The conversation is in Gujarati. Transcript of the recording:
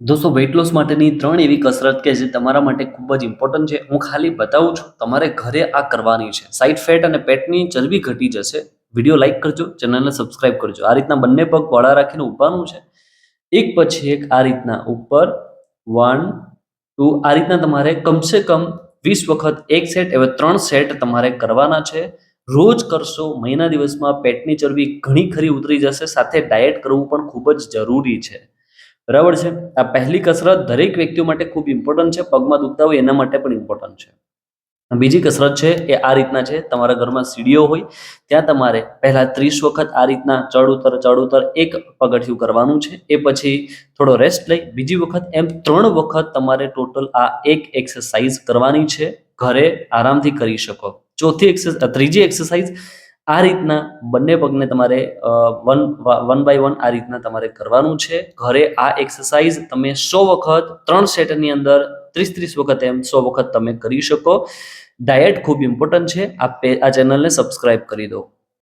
દોસ્તો વેઇટ લોસ માટેની ત્રણ એવી કસરત કે જે તમારા માટે ખૂબ જ ઇમ્પોર્ટન્ટ છે. હું ખાલી બતાવું છું, તમારે ઘરે આ કરવાની છે. સાઈડ ફેટ અને પેટની ચરબી ઘટી જશે. વીડિયો લાઇક કરજો ચેનલને સબસ્ક્રાઇબ કરજો. આ રીતના બંને પગ વડા રાખીને ઉભાનું છે. એક પછી એક આ રીતના ઉપર વન ટુ આ રીતના તમારે કમસે કમ વીસ વખત એક સેટ એવા ત્રણ સેટ તમારે કરવાના છે. રોજ કરશો, મહિના દિવસમાં પેટની ચરબી ઘણી ખરી ઉતરી જશે. સાથે ડાયટ કરવું પણ ખૂબ જ જરૂરી છે. બરાબર છે? આ પહેલી કસરત દરેક વ્યક્તિઓ માટે ખૂબ ઇમ્પોર્ટન્ટ છે, પગમાં દુખતા હોય એના માટે પણ ઇમ્પોર્ટન્ટ છે. બીજી કસરત છે એ આ રીતના છે, તમારા ઘરમાં સીડીઓ હોય, ત્યાં તમારે પહેલા ત્રીસ વખત આ રીતના ચડ ઉતર ચડ ઉતર એક પગથિયું કરવાનું છે, એ પછી થોડો રેસ્ટ લઈ, બીજી વખત એમ ત્રણ વખત તમારે ટોટલ આ એક એક્સરસાઇઝ કરવાની છે, ઘરે આરામથી કરી શકો. ચોથી એક્સરસાઇઝ ત્રીજી એક્સરસાઇઝ આ રીતના બંને પગને તમારે વન વન બાય વન આ રીતના તમારે કરવાનું છે. ઘરે આ એક્સરસાઇઝ તમે સો વખત, ત્રણ સેટની અંદર ત્રીસ ત્રીસ વખત એમ સો વખત તમે કરી શકો. ડાયટ ખૂબ ઇમ્પોર્ટન્ટ છે. આ આ ચેનલને સબસ્ક્રાઇબ કરી દો.